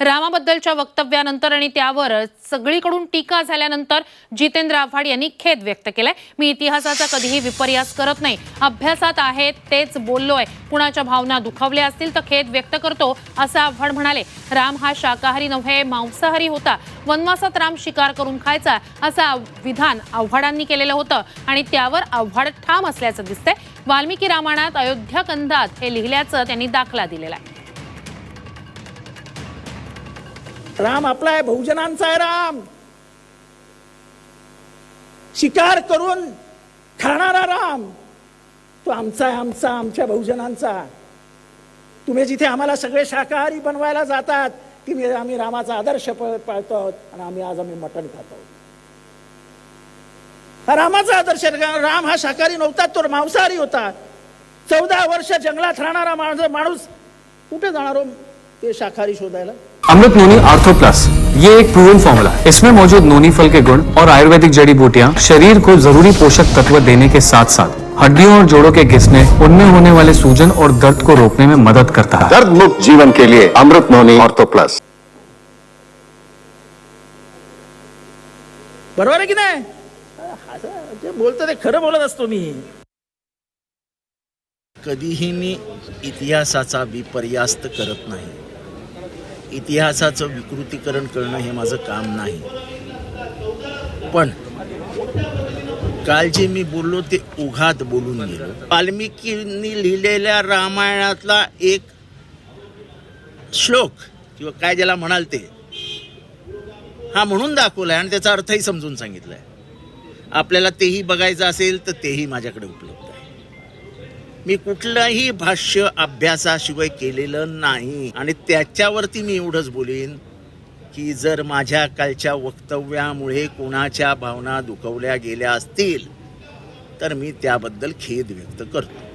रामाबद्दलच्या वक्तव्यानंतर आणि त्यावर सगळीकडून टीका झाल्यानंतर जितेंद्र आव्हाड यांनी खेद व्यक्त केलाय. मी इतिहासाचा कधीही विपर्यास करत नाही. अभ्यासात आहे तेच बोललोय. कुणाच्या भावना दुखावल्या असतील तर खेद व्यक्त करतो असं आव्हाड म्हणाले. राम हा शाकाहारी नव्हे मांसाहारी होता. वनवासात राम शिकार करून खायचा असं आव- विधान आव्हाडांनी केलेलं होतं. आणि त्यावर आव्हाड ठाम असल्याचं दिसतंय. वाल्मिकी रामायणात अयोध्या कंधात हे लिहिल्याचं त्यांनी दाखला दिलेला आहे. राम आपला आहे बहुजनांचा आहे राम. शिकार करून खाणारा राम. तो आमचा आहे आमचा आमच्या बहुजनांचा. तुम्ही जिथे आम्हाला सगळे शाकाहारी बनवायला जातात तिथे आम्ही रामाचा आदर्श पाळतो आहोत आणि आम्ही आज आम्ही मटण खातो आहोत. हा रामाचा आदर्श राम हा शाकाहारी नव्हता तो मांसाहारी होता. चौदा वर्ष जंगलात राहणारा माणूस माणूस कुठे जाणार हो ते शाकाहारी शोधायला? अमृत नोनी आर्थो प्लस ये एक प्रूवन फॉर्मूला है। इसमें मौजूद नोनी फल के गुण और आयुर्वेदिक जड़ी बूटियाँ शरीर को जरूरी पोषक तत्व देने के साथ साथ हड्डियों और जोड़ों के घिसने उनमें होने वाले सूजन और दर्द को रोकने में मदद करता है। दर्द मुक्त जीवन के लिए अमृत नोनी ऑर्थो प्लस बरोबर आहे की नाही? बोलतो ते खरं बोलत असतो मी. कधीही मी इतिहासाचा विपर्यास्त करत नाही. इतिहासाचं विकृतीकरण करणं हे माझं काम नाही. पण काल जे मी बोललो ते उघात बोलून गेलो. वाल्मिकींनी लिहिलेल्या रामायणातला एक श्लोक किंवा काय ज्याला म्हणाल ते हा म्हणून दाखवलाय आणि त्याचा अर्थही समजून सांगितलाय. आपल्याला तेही बघायचं असेल तर तेही माझ्याकडे उपलब्ध आहे. मी कुठलंही भाष्य अभ्यासाशिवाय केलेलं नाही. आणि त्याच्यावरती मी एवढंच बोलीन की जर माझ्या कालच्या वक्तव्यामुळे कोणाच्या भावना दुखवल्या गेल्या असतील तर मी त्याबद्दल खेद व्यक्त करतो.